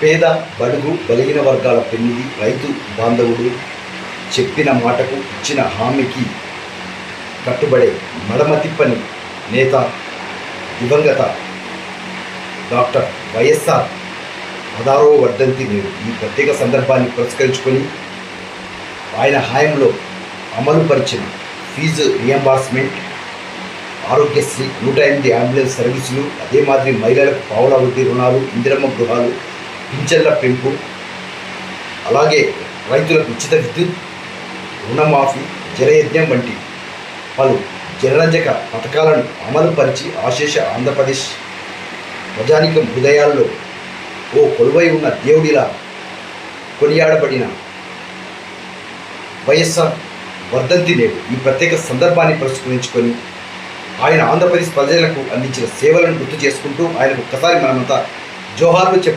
పేద బడుగు బలిగిన వర్గాల పెన్నిది రైతు బాంధవుడు చెప్పిన మాటకు ఇచ్చిన హామీకి కట్టుబడే మడమ తిప్పని నేత దివంగత డాక్టర్ వైఎస్ఆర్ పదారో వర్ధంతి నేడు ఈ ప్రత్యేక సందర్భాన్ని పురస్కరించుకొని ఆయన హాయంలో అమలుపరిచిన ఫీజు రియంబర్స్మెంట్ ఆరోగ్యశ్రీ నూట ఎనిమిది అంబులెన్స్ సర్వీసులు అదే మాదిరి మహిళలకు పావుల వృద్ధి రుణాలు ఇందిరమ్మ గృహాలు పింఛన్ల పెంపు అలాగే రైతులకు ఉచిత విద్యుత్ రుణమాఫీ జలయజ్ఞం వంటి పలు జనరంజక పథకాలను అమలుపరిచి ఆశేష ఆంధ్రప్రదేశ్ ప్రజానికం హృదయాల్లో ఓ కొలువై ఉన్న దేవుడిలా కొనియాడబడిన వైఎస్ఆర్ వర్ధంతి నేడు ఈ ప్రత్యేక సందర్భాన్ని పురస్కరించుకొని ఆయన ఆంధ్రప్రదేశ్ ప్రజలకు అందించిన సేవలను గుర్తు చేసుకుంటూ ఆయనకు ఒక్కసారి మనమంతా జోహార్లు చెప్